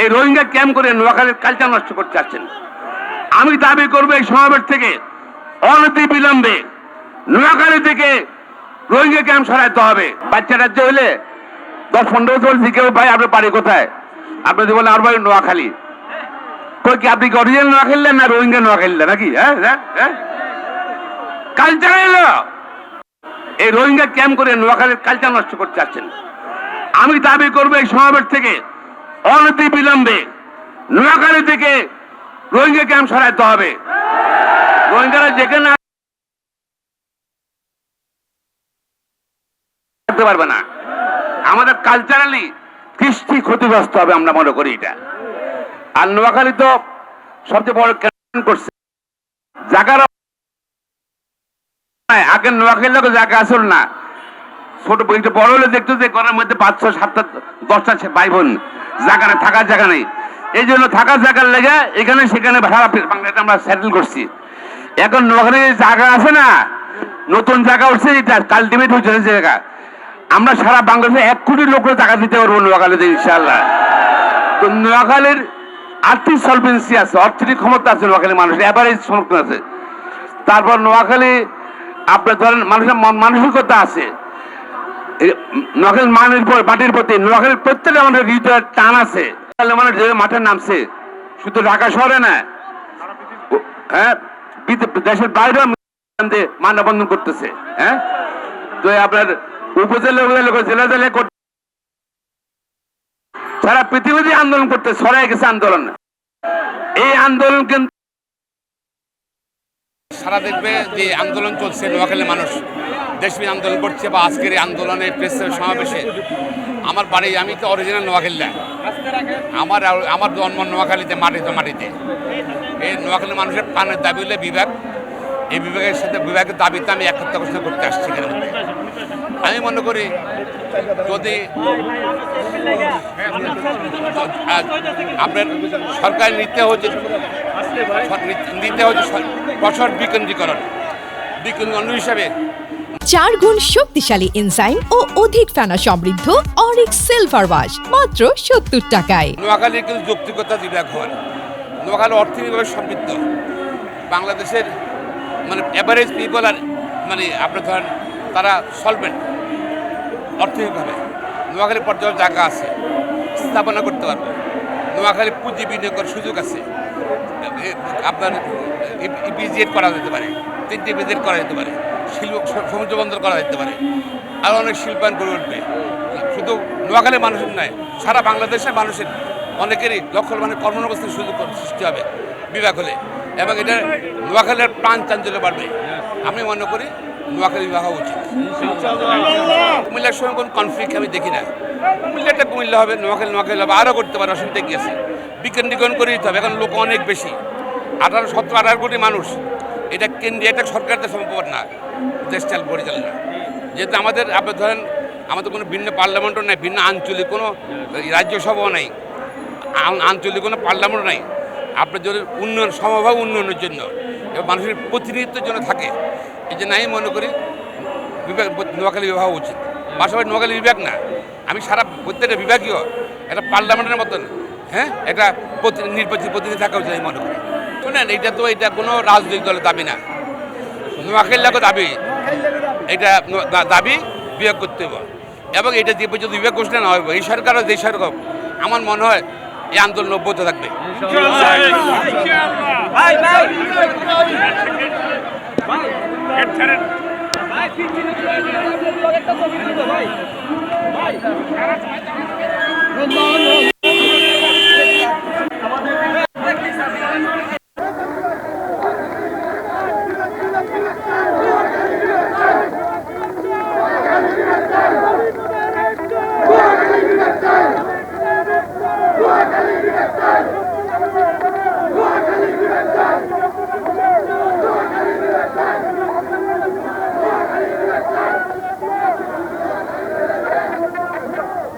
এই রোহিঙ্গা ক্যাম্প করে নোয়াখালীর কালচার নষ্ট করতে আসছেন। আমি দাবি করব এই সমাবেশ থেকে অনতি বিলম্বে নোয়াখালী থেকে রোহিঙ্গা ক্যাম্প সরাইতে হবে। বাচ্চা রাজ্য হলে দশ পনেরো বছর কেউ ভাই, আপনার বাড়ি কোথায়? আপনি বলেন আমার বাড়ি নোয়াখালী। কই কি আপনি কি অরিজিনাল নোয়াখালী না রোহিঙ্গা নোয়াখালী নাকি? হ্যাঁ হ্যাঁ হ্যাঁ। কালচার এলো এই রোহিঙ্গা ক্যাম্প করে নোয়াখালীর কালচার নষ্ট করতে আসছেন। আমি দাবি করব এই সমাবেশ থেকে অনতি বিলম্বে নোয়াখালী থেকে রোহিঙ্গা ক্যাম্প সরাইতে হবে। রোহিঙ্গারা যেখানে পারবে না। আমাদের কালচারালি কৃষ্টি ক্ষতিগ্রস্ত হবে আমরা মনে করি এটা। আর নোয়াখালী তো সবচেয়ে বড় করছে। জায়গার আগে নোয়াখালীর লোক জায়গা আসল না। ছোট, বড় হলে দেখতো যে ঘরের মধ্যে পাঁচশো সাতটা দশটা ভাই বোন। জায়গা থাকার জায়গা নেই। এই জন্য থাকার জায়গার লেগে এখানে সেখানে ভাড়া বাংলাতে আমরা সেটেল করছি। এখন যে জায়গা আছে না, নতুন জায়গা উঠছে, এটা কাল্টিভেট হচ্ছে জায়গা। আমরা সারা বাংলাদেশে এক কোটি লোকের টাকা দিতে পারব নোয়াখালীতে ইনশাল্লাহ তো নোয়াখালীর আর্থিক সলভেন্সি আছে, অর্থনৈতিক ক্ষমতা আছে নোয়াখালী মানুষের অ্যাভারেজ সমর্থন আছে। তারপর নোয়াখালী, আপনার ধরেন মানুষের মন মানসিকতা আছে। মানের মাটির প্রতি প্রত্যেকটা হৃদয়ের টান আছে। তাহলে মানুষ যে মাঠে নামছে, শুধু ঢাকা শহরে না হ্যাঁ দেশের মানববন্ধন করতেছে হ্যাঁ? তো আপনার উপজেলা জেলা সারা পৃথিবীতে আন্দোলন করতে সরাই গেছে আন্দোলন। এই আন্দোলন কিন্তু সারা দেখবে যে আন্দোলন চলছে, নোয়াখালীর মানুষ। দেশবিদ আন্দোলন করছে বা আজকের এই আন্দোলনে প্রেস সমাবেশে, আমার বাড়ি, আমি তো অরিজিনাল নোয়াখালীরা আমার আমার জন্ম নোয়াখালীতে, মাটিতে মাটিতে। এই নোয়াখালী মানুষের প্রাণের দাবি হলে বিভাগ। এই বিভাগের সাথে বিভাগের দাবিতে আমি একত্র ঘোষণা করতে আসছি এখানে। মধ্যে আমি মনে করি, যদি আপনার সরকার নিতে হচ্ছে নিতে হচ্ছে বছর বিকেন্দ্রীকরণ। বিকেন্দ্রীকরণ হিসাবে চার গুণ শক্তিশালী এনজাইম ও অধিক ফেনা সমৃদ্ধ অরিক সিলভার ওয়াশ মাত্র সত্তর টাকায়। নোয়াখালীর কিন্তু যৌক্তিকতা বিভাগ হওয়ার নোয়াখালী অর্থনৈতিকভাবে সমৃদ্ধ। বাংলাদেশের মানে অ্যাভারেজ পিপল আর মানে আপনার ধরেন তারা সলভেন্ট অর্থনৈতিকভাবে নোয়াখালী পর্যায়ে জায়গা আছে, স্থাপনা করতে পারবে। নোয়াখালী পুঁজি বিনিয়োগ করার সুযোগ আছে। আপনার বিজিএড করা যেতে পারে, তিনটি বিজিএড করা যেতে পারে, শিল্প সমুদ্র বন্দর করা যেতে পারে আরও অনেক শিল্পায়ন গড়ে উঠবে। শুধু নোয়াখালীর মানুষের নয়, সারা বাংলাদেশের মানুষের অনেকেরই লক্ষ মানে কর্মসংস্থানের সুযোগ সৃষ্টি হবে বিভাগ হলে এবং এটা নোয়াখালীর প্রাণ চাঞ্চল্য বাড়বে। আমি মনে করি নোয়াখালী বিবাহ উচিত। কুমিল্লার সঙ্গে কোনো কনফ্লিক্ট আমি দেখি না। কুমিল্লাটা কুমিল্লা হবে, নোয়াখালী নোয়াখালী হবে আরও করতে পারে, অসুবিধা আছে? বিকেন্দ্রীকরণ করে দিতে হবে, এখন লোক অনেক বেশি। আঠারো, সতেরো, আঠারো কোটি মানুষ। এটা কেন্দ্রীয়, এটা সরকারদের সম্ভব না, দেশ চাল পরিচালনা। যেহেতু আমাদের আপনি ধরেন, আমাদের কোনো ভিন্ন পার্লামেন্টও নাই, ভিন্ন আঞ্চলিক কোনো রাজ্যসভাও নাই। আঞ্চলিক কোনো পার্লামেন্ট নাই। আপনার যদি উন্নয়ন সমভাব উন্নয়নের জন্য, এবং মানুষের প্রতিনিধিত্বের জন্য থাকে, এই জন্য আমি মনে করি বিভাগ, নোয়াখালী বিভাগ উচিত। পাশাপাশি নোয়াখালী বিভাগ না, আমি সারা প্রত্যেকটা বিভাগীয় একটা পার্লামেন্টের মতন হ্যাঁ একটা নির্বাচিত প্রতিনিধি থাকা উচিত আমি মনে করি। শুনেন, এটা তো এটা কোনো রাজনৈতিক দলের দাবি না। নোয়াখালী লাগো দাবি। এটা দাবি বিভাগ করতে হবে। এবং এটা যে পর্যন্ত বিভাগ ঘোষণা না হবে, এই সরকার যে সরকার আমার মনে হয় এই আন্দোলন অব্যাহত থাকবে। ভাই